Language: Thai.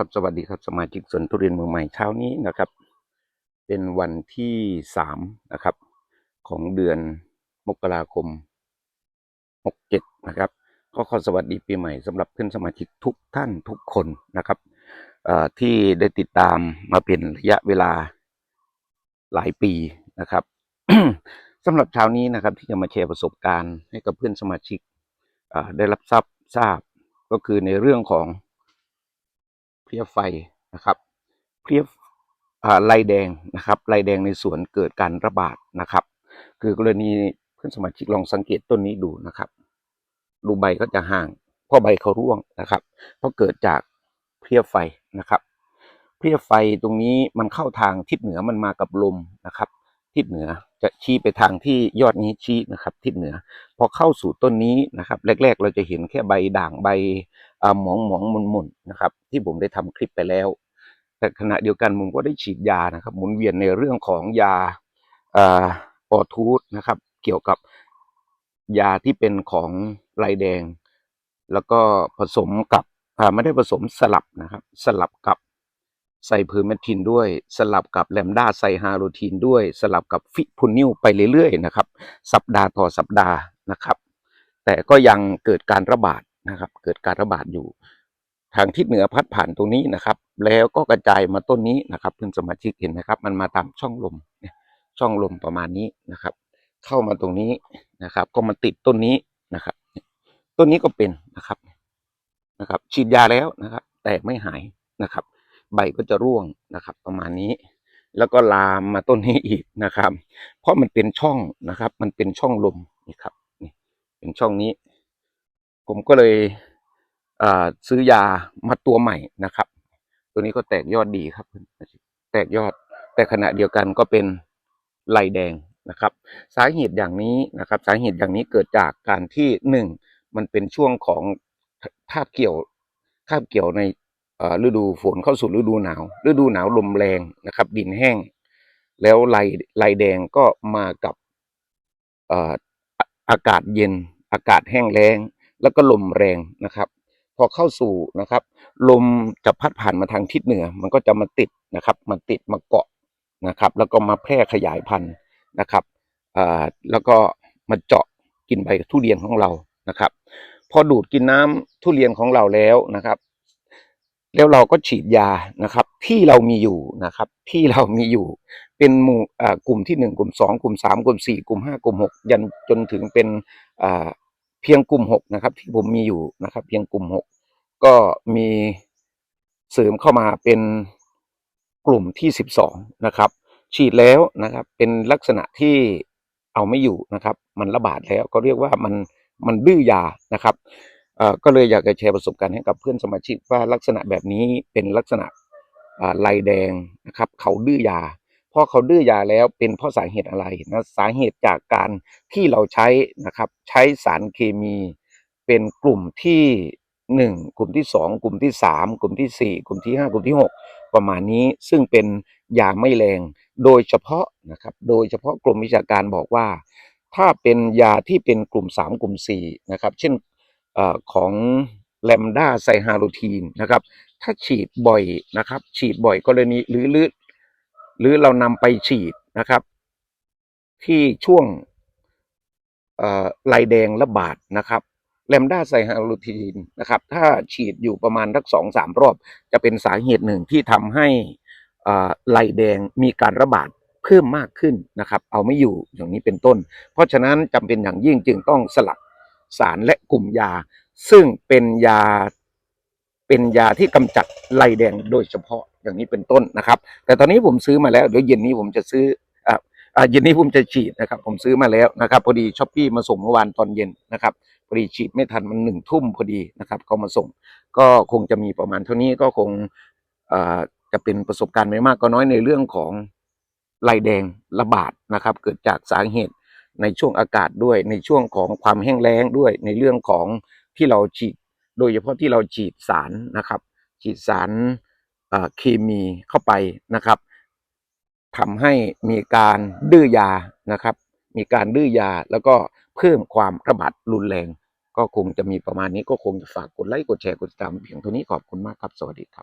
ครับสวัสดีครับสมาชิกสวนทุเรียนเมืองใหม่เช้านี้นะครับ เป็นวันที่สามนะครับ ของเดือนมกราคมหกเจ็ดนะครับก็ขอสวัสดีปีใหม่สำหรับเพื่อนสมาชิกทุกท่านทุกคนนะครับที่ได้ติดตามมาเป็นระยะเวลาหลายปีนะครับสำหรับเช้านี้นะครับ ที่จะมาแชร์ประสบการณ์ให้กับเพื่อนสมาชิกได้รับทราบทราบก็คือในเรื่องของ เพลี้ยไฟนะครับเพลี้ยอ่าลายแดงนะครับลายแดงในสวนเกิดการระบาดนะครับ คือกรณีเพื่อนสมาชิกลองสังเกตต้นนี้ดูนะครับดูใบก็จะห่างเพราะใบเขาร่วงนะครับ เพราะเกิดจากเพลี้ยไฟนะครับ เพลี้ยไฟตรงนี้มันเข้าทางทิศเหนือมันมากับลมนะครับ ทิศเหนือจะชี้ไปทางที่ยอดนี้ชี้นะครับ ทิศเหนือ พอเข้าสู่ต้นนี้นะครับ แรก ๆ เราจะเห็นแค่ใบด่างใบ หมองหมองมุนมุนนะครับ ที่ผมได้ทำคลิปไปแล้ว แต่ขณะเดียวกันผมก็ได้ฉีดยานะครับ หมุนเวียนในเรื่องของยาอ่าปอทูธนะครับ เกี่ยวกับยาที่เป็นของลายแดง แล้วก็ผสมกับอ่ไม่ได้ผสมสลับนะครับ สลับกับไซเพอร์เมทินด้วย สลับกับแลมดาไซฮาโรทีนด้วย สลับกับฟิพุนิลไปเรื่อยๆนะครับ สัปดาห์ต่อสัปดาห์นะครับ แต่ก็ยังเกิดการระบาด นะครับ เกิดการระบาดอยู่ ทางทิศเหนือพัดผ่านตรงนี้นะครับ แล้วก็กระจายมาต้นนี้นะครับเพื่อนสมาชิกเห็นไหมครับ มันมาตามช่องลมช่องลมประมาณนี้นะครับ เข้ามาตรงนี้นะครับ ก็มาติดต้นนี้นะครับ ต้นนี้ก็เป็นนะครับนะครับ ฉีดยาแล้วนะครับ แต่ไม่หายนะครับ ใบก็จะร่วงนะครับ ประมาณนี้แล้วก็ลามมาต้นนี้อีกนะครับ เพราะมันเป็นช่องนะครับ มันเป็นช่องลมนี่ครับ นี่เป็นช่องนี้ ผมก็เลยซื้อยามาตัวใหม่นะครับ ตัวนี้ก็แตกยอดดีครับ แตกยอด แต่ขณะเดียวกันก็เป็นลายแดงนะครับ สาเหตุอย่างนี้นะครับ สาเหตุอย่างนี้เกิดจากการที่หนึ่งมันเป็นช่วงของคาบเกี่ยวคาบเกี่ยวในฤดูฝนเข้าสู่ฤดูหนาว ฤดูหนาวลมแรงนะครับ ดินแห้ง แล้วลายลายแดงก็มากับอออะอากาศเย็น อากาศแห้งแล้ง แล้วก็ลมแรงนะครับ พอเข้าสู่นะครับ ลมจะพัดผ่านมาทางทิศเหนือ มันก็จะมาติดนะครับ มาติดมาเกาะนะครับ แล้วก็มาแพร่ขยายพันธุ์นะครับอ่าแล้วก็มาเจาะกินใบทุเรียนของเรานะครับ พอดูดกินน้ำทุเรียนของเราแล้วนะครับ แล้วเราก็ฉีดยานะครับ ที่เรามีอยู่นะครับ ที่เรามีอยู่ เป็นหมู่กลุ่มที่หนึ่งกลุ่มสองกลุ่มสามกลุ่มสี่กลุ่มห้ากลุ่มหกยันจนถึงเป็นอ่า พียงกลุ่มหกนะครับ ที่ผมมีอยู่นะครับ เพียงกลุ่มหกก็มีเสริมเข้ามาเป็นกลุ่มที่สิบสองนะครับ ฉีดแล้วนะครับ เป็นลักษณะที่เอาไม่อยู่นะครับ มันระบาดแล้วก็เรียกว่ามันมันดื้อยานะครับก็เลยอยากจะแชร์ประสบการณ์ให้กับเพื่อนสมาชิกว่าลักษณะแบบนี้เป็นลักษณะลายแดงนะครับ เขาดื้อยา ราะเขาดื้อยาแล้วเป็นเพราะสาเหตุอะไรนะสาเหตุจากการที่เราใช้นะครับใช้สารเคมี เป็นกลุ่มที่หนึ่งกลุ่มที่สองกลุ่มที่สามกลุ่มที่สี่กลุ่มที่ห้ากลุ่มที่หกประมาณนี้ซึ่งเป็นยาไม่แรง โดยเฉพาะนะครับโดยเฉพาะกรมวิชาการบอกว่า ถ้าเป็นยาที่เป็นกลุ่มสามกลุ่มสี่นะครับเช่นอของแลมด้าไซฮาโรทีนนะครับถ้าฉีดบ่อยนะครับฉีดบ่อยกรณีหรือ หรือเรานำไปฉีดนะครับ ที่ช่วงลายแดงระบาดนะครับแลมด้าไซฮาโรทีนนะครับ ถ้าฉีดอยู่ประมาณสักสองสามรอบ จะเป็นสาเหตุหนึ่งที่ทำให้ลายแดงมีการระบาดเพิ่มมากขึ้นนะครับ เอาไม่อยู่อย่างนี้เป็นต้น เพราะฉะนั้นจำเป็นอย่างยิ่งจึงต้องสลับสารและกลุ่มยา ซึ่งเป็นยาเป็นยาที่กำจัด ลายแดงโดยเฉพาะอย่างนี้เป็นต้นนะครับ แต่ตอนนี้ผมซื้อมาแล้วเดี๋ยวเย็นนี้ผมจะซื้ออ่าอ่าเย็นนี้ผมจะฉีดนะครับ ผมซื้อมาแล้วนะครับ พอดีช้อปปี้มาส่งเมื่อวานตอนเย็นนะครับพอดีฉีดไม่ทันมันหนึ่งทุ่มพอดีนะครับเขามาส่ง ก็คงจะมีประมาณเท่านี้ก็คงอ่าจะเป็นประสบการณ์ไม่มากก็น้อยในเรื่องของลายแดงระบาดนะครับ เกิดจากสาเหตุในช่วงอากาศด้วย ในช่วงของความแห้งแล้งด้วยในเรื่องของที่เราฉีด โดยเฉพาะที่เราฉีดสารนะครับ ฉีดสารเคมีเข้าไปนะครับทำให้มีการดื้อยานะครับ มีการดื้อยาแล้วก็เพิ่มความระบาดรุนแรง ก็คงจะมีประมาณนี้ก็คงจะฝากกดไลค์กดแชร์กดติดตามเพียงเท่านี้ขอบคุณมากครับ สวัสดีครับ